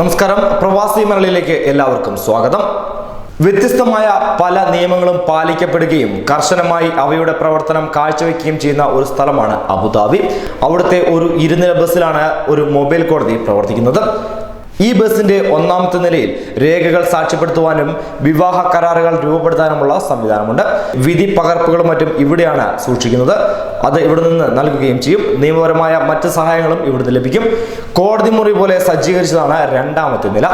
നമസ്കാരം. പ്രവാസി മലയാളിയിലേക്ക് എല്ലാവർക്കും സ്വാഗതം. വ്യത്യസ്തമായ പല നിയമങ്ങളും പാലിക്കപ്പെടുകയും കർശനമായി അവയുടെ പ്രവർത്തനം കാഴ്ചവെക്കുകയും ചെയ്യുന്ന ഒരു സ്ഥലമാണ് അബുദാബി. അവിടുത്തെ ഒരു ഇരുനില ബസ്സിലാണ് ഒരു മൊബൈൽ കോടതി പ്രവർത്തിക്കുന്നത്. ഈ ബസിന്റെ ഒന്നാമത്തെ നിലയിൽ രേഖകൾ സാക്ഷ്യപ്പെടുത്തുവാനും വിവാഹ കരാറുകൾ രൂപപ്പെടുത്താനുമുള്ള സംവിധാനമുണ്ട്. വിധി പകർപ്പുകളും മറ്റും ഇവിടെയാണ് സൂക്ഷിക്കുന്നത്. അത് ഇവിടെ നിന്ന് നൽകുകയും ചെയ്യും. നിയമപരമായ മറ്റ് സഹായങ്ങളും ഇവിടുന്ന് ലഭിക്കും. കോടതി മുറി പോലെ സജ്ജീകരിച്ചതാണ് രണ്ടാമത്തെ നില.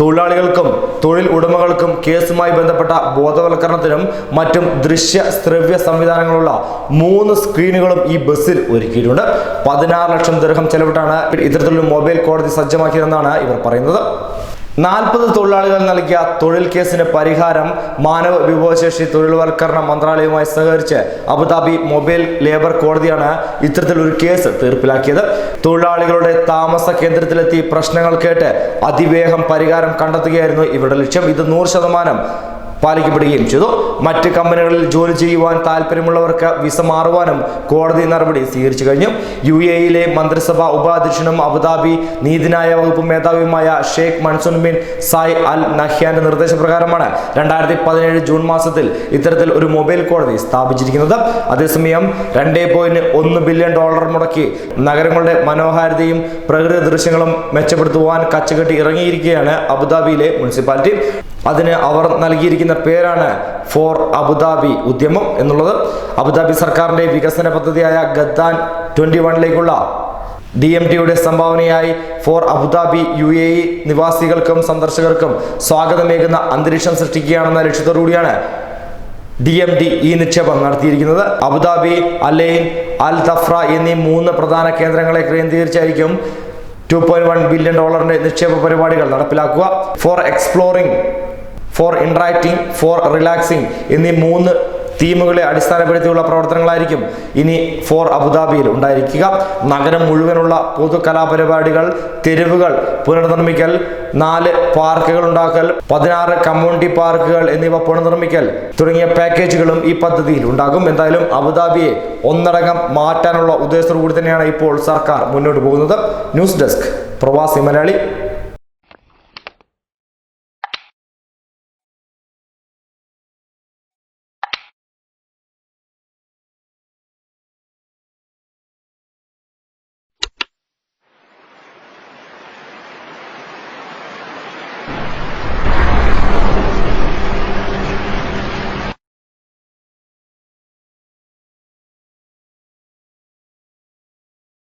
തൊഴിലാളികൾക്കും തൊഴിൽ ഉടമകൾക്കും കേസുമായി ബന്ധപ്പെട്ട ബോധവൽക്കരണത്തിനും മറ്റും ദൃശ്യ ശ്രവ്യ സംവിധാനങ്ങളുള്ള മൂന്ന് സ്ക്രീനുകളും ഈ ബസ്സിൽ ഒരുക്കിയിട്ടുണ്ട്. പതിനാറ് ലക്ഷം ദീർഘം ചെലവിട്ടാണ് ഇത്തരത്തിലുള്ള മൊബൈൽ കോടതി സജ്ജമാക്കിയതെന്നാണ് ഇവർ പറയുന്നത്. നാൽപ്പത് തൊഴിലാളികൾ നൽകിയ തൊഴിൽ കേസിന് പരിഹാരം മാനവ വിഭവശേഷി തൊഴിൽവൽക്കരണ മന്ത്രാലയവുമായി സഹകരിച്ച് അബുദാബി മൊബൈൽ ലേബർ കോടതിയാണ് ഇത്തരത്തിലൊരു കേസ് തീർപ്പിലാക്കിയത്. തൊഴിലാളികളുടെ താമസ കേന്ദ്രത്തിലെത്തി പ്രശ്നങ്ങൾ കേട്ട് അതിവേഗം പരിഹാരം കണ്ടെത്തുകയായിരുന്നു ഇവരുടെ ലക്ഷ്യം. ഇത് നൂറ് ശതമാനം പാലിക്കപ്പെടുകയും ചെയ്തു. മറ്റ് കമ്പനികളിൽ ജോലി ചെയ്യുവാൻ താല്പര്യമുള്ളവർക്ക് വിസ മാറുവാനും കോടതി നടപടി സ്വീകരിച്ചു കഴിഞ്ഞു. യു എയിലെ മന്ത്രിസഭാ ഉപാധ്യക്ഷനും അബുദാബി നീതിന്യായ വകുപ്പ് മേധാവിയുമായ Sheikh Mansour bin Zayed Al നഹ്യാന്റെ നിർദ്ദേശപ്രകാരമാണ് രണ്ടായിരത്തി പതിനേഴ് ജൂൺ മാസത്തിൽ ഇത്തരത്തിൽ ഒരു മൊബൈൽ കോടതി സ്ഥാപിച്ചിരിക്കുന്നത്. അതേസമയം രണ്ടേ പോയിന്റ് ഒന്ന് ബില്യൺ ഡോളർ മുടക്കി നഗരങ്ങളുടെ മനോഹാരിതയും പ്രകൃതി ദൃശ്യങ്ങളും മെച്ചപ്പെടുത്തുവാൻ കച്ചകെട്ടി ഇറങ്ങിയിരിക്കുകയാണ് അബുദാബിയിലെ മുനിസിപ്പാലിറ്റി. അതിന് അവർ നൽകിയിരിക്കുന്ന പേരാണ് ഫോർ അബുദാബി ഉദ്യമം എന്നുള്ളത്. അബുദാബി സർക്കാരിന്റെ വികസന പദ്ധതിയായ ഗദ്ദാൻ ട്വന്റി വണ്ണിലേക്കുള്ള ഡി എം ടിയുടെ സംഭാവനയായി for Abu Dhabi U A E നിവാസികൾക്കും സന്ദർശകർക്കും സ്വാഗതമേകുന്ന അന്തരീക്ഷം സൃഷ്ടിക്കുകയാണെന്ന ലക്ഷ്യത്തോടുകൂടിയാണ് ഡി എം ഡി ഈ നിക്ഷേപം നടത്തിയിരിക്കുന്നത്. അബുദാബി അലൈൻ അൽ തഫ്ര എന്നീ മൂന്ന് പ്രധാന കേന്ദ്രങ്ങളെ കേന്ദ്രീകരിച്ചായിരിക്കും ടു പോയിന്റ് വൺ ബില്യൺ ഡോളറിന്റെ നിക്ഷേപ പരിപാടികൾ നടപ്പിലാക്കുക. For exploring for interacting for relaxing എന്നീ മൂന്ന് തീമുകളെ അടിസ്ഥാനപ്പെടുത്തിയുള്ള പ്രവർത്തനങ്ങളായിരിക്കും ഇനി ഫോർ അബുദാബിയിൽ ഉണ്ടായിരിക്കുക. നഗരം മുഴുവനുള്ള പൊതു കലാപരിപാടികൾ തെരുവുകൾ പുനർനിർമ്മിക്കൽ നാല് പാർക്കുകൾ ഉണ്ടാക്കൽ പതിനാറ് കമ്മ്യൂണിറ്റി പാർക്കുകൾ എന്നിവ പുനർനിർമ്മിക്കൽ തുടങ്ങിയ പാക്കേജുകളും ഈ പദ്ധതിയിൽ ഉണ്ടാകും. എന്തായാലും അബുദാബിയെ ഒന്നടങ്കം മാറ്റാനുള്ള ഉദ്ദേശത്തോടു കൂടി തന്നെയാണ് ഇപ്പോൾ സർക്കാർ മുന്നോട്ട് പോകുന്നത്. ന്യൂസ് ഡെസ്ക് പ്രവാസി മലയാളി